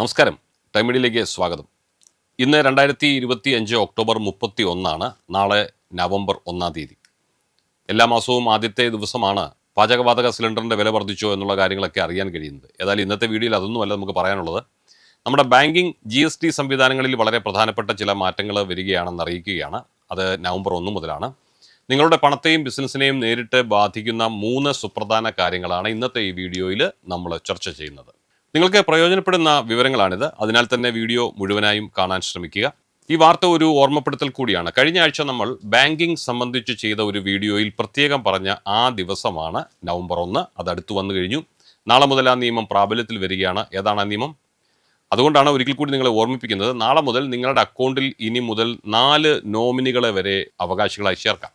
നമസ്കാരം. ടൈം മീഡിയയിലേക്ക് സ്വാഗതം. ഇന്ന് രണ്ടായിരത്തി ഇരുപത്തി അഞ്ച് ഒക്ടോബർ മുപ്പത്തി ഒന്നാണ് നാളെ നവംബർ ഒന്നാം തീയതി. എല്ലാ മാസവും ആദ്യത്തെ ദിവസമാണ് പാചകവാതക സിലിണ്ടറിന്റെ വില വർദ്ധിച്ചോ എന്നുള്ള കാര്യങ്ങളൊക്കെ അറിയാൻ കഴിയുന്നത്. ഏതായാലും ഇന്നത്തെ വീഡിയോയിൽ അതൊന്നുമല്ല നമുക്ക് പറയാനുള്ളത്. നമ്മുടെ ബാങ്കിങ് ജി എസ് ടി സംവിധാനങ്ങളിൽ വളരെ പ്രധാനപ്പെട്ട ചില മാറ്റങ്ങൾ വരികയാണെന്ന് അറിയിക്കുകയാണ്. അത് നവംബർ ഒന്ന് മുതലാണ്. നിങ്ങളുടെ പണത്തെയും ബിസിനസ്സിനെയും നേരിട്ട് ബാധിക്കുന്ന മൂന്ന് സുപ്രധാന കാര്യങ്ങളാണ് ഇന്നത്തെ ഈ വീഡിയോയിൽ നമ്മൾ ചർച്ച ചെയ്യുന്നത്. നിങ്ങൾക്ക് പ്രയോജനപ്പെടുന്ന വിവരങ്ങളാണിത്. അതിനാൽ തന്നെ വീഡിയോ മുഴുവനായും കാണാൻ ശ്രമിക്കുക. ഈ വാർത്ത ഒരു ഓർമ്മപ്പെടുത്തൽ കൂടിയാണ്. കഴിഞ്ഞ ആഴ്ച നമ്മൾ ബാങ്കിങ് സംബന്ധിച്ച് ചെയ്ത ഒരു വീഡിയോയിൽ പ്രത്യേകം പറഞ്ഞ ആ ദിവസമാണ് നവംബർ ഒന്ന്. അത് അടുത്തു വന്നു കഴിഞ്ഞു. നാളെ മുതൽ ആ നിയമം പ്രാബല്യത്തിൽ വരികയാണ്. ഏതാണ് ആ നിയമം? അതുകൊണ്ടാണ് ഒരിക്കൽ കൂടി നിങ്ങളെ ഓർമ്മിപ്പിക്കുന്നത്. നാളെ മുതൽ നിങ്ങളുടെ അക്കൗണ്ടിൽ ഇനി മുതൽ നാല് നോമിനികളെ വരെ അവകാശികളായി ചേർക്കാം.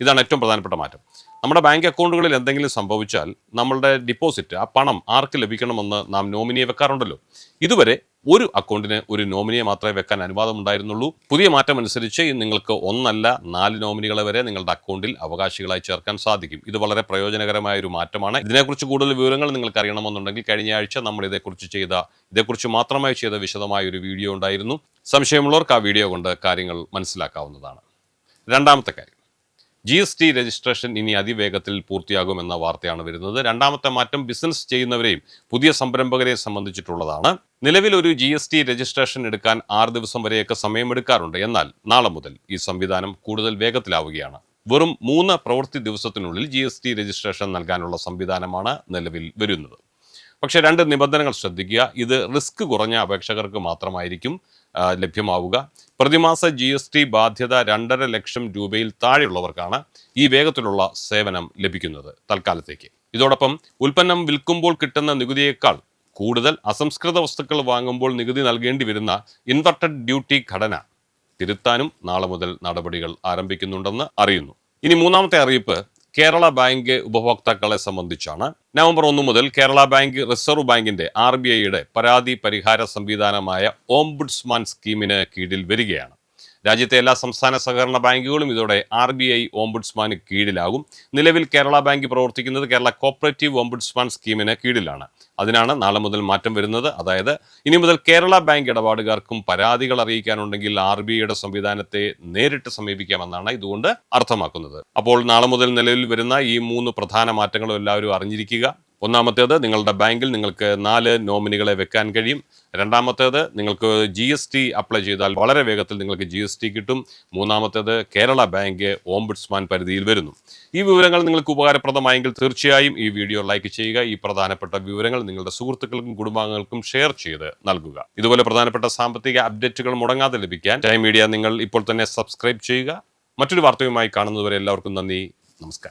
ഇതാണ് ഏറ്റവും പ്രധാനപ്പെട്ട മാറ്റം. നമ്മുടെ ബാങ്ക് അക്കൗണ്ടുകളിൽ എന്തെങ്കിലും സംഭവിച്ചാൽ നമ്മളുടെ ഡിപ്പോസിറ്റ് ആ പണം ആർക്ക് ലഭിക്കണമെന്ന് നാം നോമിനിയെ വെക്കാറുണ്ടല്ലോ. ഇതുവരെ ഒരു അക്കൗണ്ടിന് ഒരു നോമിനിയെ മാത്രമേ വെക്കാൻ അനുവാദം ഉണ്ടായിരുന്നുള്ളൂ പുതിയ മാറ്റം അനുസരിച്ച് നിങ്ങൾക്ക് ഒന്നല്ല നാല് നോമിനികളെ വരെ നിങ്ങളുടെ അക്കൗണ്ടിൽ അവകാശികളായി ചേർക്കാൻ സാധിക്കും. ഇത് വളരെ പ്രയോജനകരമായ ഒരു മാറ്റമാണ്. ഇതിനെക്കുറിച്ച് കൂടുതൽ വിവരങ്ങൾ നിങ്ങൾക്ക് അറിയണമെന്നുണ്ടെങ്കിൽ കഴിഞ്ഞ ആഴ്ച നമ്മൾ ഇതേക്കുറിച്ച് ചെയ്ത ഇതേക്കുറിച്ച് മാത്രമായി ചെയ്ത വിശദമായ ഒരു വീഡിയോ ഉണ്ടായിരുന്നു. സംശയമുള്ളവർക്ക് ആ വീഡിയോ കൊണ്ട് കാര്യങ്ങൾ മനസ്സിലാക്കാവുന്നതാണ്. രണ്ടാമത്തെ കാര്യം. ജി എസ് ടി രജിസ്ട്രേഷൻ ഇനി അതിവേഗത്തിൽ പൂർത്തിയാകുമെന്ന വാർത്തയാണ് വരുന്നത്. രണ്ടാമത്തെ മാറ്റം ബിസിനസ് ചെയ്യുന്നവരെയും പുതിയ സംരംഭകരെയും സംബന്ധിച്ചിട്ടുള്ളതാണ്. നിലവിൽ ഒരു ജി എസ് ടി രജിസ്ട്രേഷൻ എടുക്കാൻ ആറ് ദിവസം വരെയൊക്കെ സമയമെടുക്കാറുണ്ട്. എന്നാൽ നാളെ മുതൽ ഈ സംവിധാനം കൂടുതൽ വേഗത്തിലാവുകയാണ്. വെറും മൂന്ന് പ്രവൃത്തി ദിവസത്തിനുള്ളിൽ ജി രജിസ്ട്രേഷൻ നൽകാനുള്ള സംവിധാനമാണ് നിലവിൽ വരുന്നത്. പക്ഷേ രണ്ട് നിബന്ധനകൾ ശ്രദ്ധിക്കുക. ഇത് റിസ്ക് കുറഞ്ഞ അപേക്ഷകർക്ക് മാത്രമായിരിക്കും ലഭ്യമാവുക. പ്രതിമാസ ജി എസ് ടി ബാധ്യത രണ്ടര ലക്ഷം രൂപയിൽ താഴെയുള്ളവർക്കാണ് ഈ വേഗത്തിലുള്ള സേവനം ലഭിക്കുന്നത് തൽക്കാലത്തേക്ക്. ഇതോടൊപ്പം ഉൽപ്പന്നം വിൽക്കുമ്പോൾ കിട്ടുന്ന നികുതിയേക്കാൾ കൂടുതൽ അസംസ്കൃത വസ്തുക്കൾ വാങ്ങുമ്പോൾ നികുതി നൽകേണ്ടി വരുന്ന ഇൻവെർട്ടഡ് ഡ്യൂട്ടി ഘടന തിരുത്താനും നാളെ മുതൽ നടപടികൾ ആരംഭിക്കുന്നുണ്ടെന്ന് അറിയുന്നു. ഇനി മൂന്നാമത്തെ അറിയിപ്പ് കേരള ബാങ്ക് ഉപഭോക്താക്കളെ സംബന്ധിച്ചാണ്. നവംബർ ഒന്ന് മുതൽ കേരള ബാങ്ക് റിസർവ് ബാങ്കിന്റെ ആർ ബി ഐയുടെ പരാതി പരിഹാര സംവിധാനമായ ഓംബുഡ്സ്മാൻ സ്കീമിന് കീഴിൽ വരികയാണ്. രാജ്യത്തെ എല്ലാ സംസ്ഥാന സഹകരണ ബാങ്കുകളും ഇതോടെ ആർ ബി ഐ ഓംബുഡ്സ്മാന് കീഴിലാകും. നിലവിൽ കേരള ബാങ്ക് പ്രവർത്തിക്കുന്നത് കേരള കോപ്പറേറ്റീവ് ഓംബുഡ്സ്മാൻ സ്കീമിന് കീഴിലാണ്. അതിനാണ് നാളെ മുതൽ മാറ്റം വരുന്നത്. അതായത് ഇനി മുതൽ കേരള ബാങ്ക് ഇടപാടുകാർക്കും പരാതികൾ അറിയിക്കാനുണ്ടെങ്കിൽ ആർ ബി ഐയുടെ സംവിധാനത്തെ നേരിട്ട് സമീപിക്കാമെന്നാണ് ഇതുകൊണ്ട് അർത്ഥമാക്കുന്നത്. അപ്പോൾ നാളെ മുതൽ നിലവിൽ വരുന്ന ഈ മൂന്ന് പ്രധാന മാറ്റങ്ങളും എല്ലാവരും അറിഞ്ഞിരിക്കുക. ഒന്നാമത്തേത് നിങ്ങളുടെ ബാങ്കിൽ നിങ്ങൾക്ക് നാല് നോമിനികളെ വെക്കാൻ കഴിയും. രണ്ടാമത്തേത് നിങ്ങൾക്ക് ജി എസ് ടി അപ്ലൈ ചെയ്താൽ വളരെ വേഗത്തിൽ നിങ്ങൾക്ക് ജി എസ് ടി കിട്ടും. മൂന്നാമത്തേത് കേരള ബാങ്ക് ഓംബുഡ്സ്മാൻ പരിധിയിൽ വരുന്നു. ഈ വിവരങ്ങൾ നിങ്ങൾക്ക് ഉപകാരപ്രദമായെങ്കിൽ തീർച്ചയായും ഈ വീഡിയോ ലൈക്ക് ചെയ്യുക. ഈ പ്രധാനപ്പെട്ട വിവരങ്ങൾ നിങ്ങളുടെ സുഹൃത്തുക്കൾക്കും കുടുംബാംഗങ്ങൾക്കും ഷെയർ ചെയ്ത് നൽകുക. ഇതുപോലെ പ്രധാനപ്പെട്ട സാമ്പത്തിക അപ്ഡേറ്റുകൾ മുടങ്ങാതെ ലഭിക്കാൻ ടൈം മീഡിയ നിങ്ങൾ ഇപ്പോൾ തന്നെ സബ്സ്ക്രൈബ് ചെയ്യുക. മറ്റൊരു വാർത്തയുമായി കാണുന്നതുവരെ എല്ലാവർക്കും നന്ദി. നമസ്കാരം.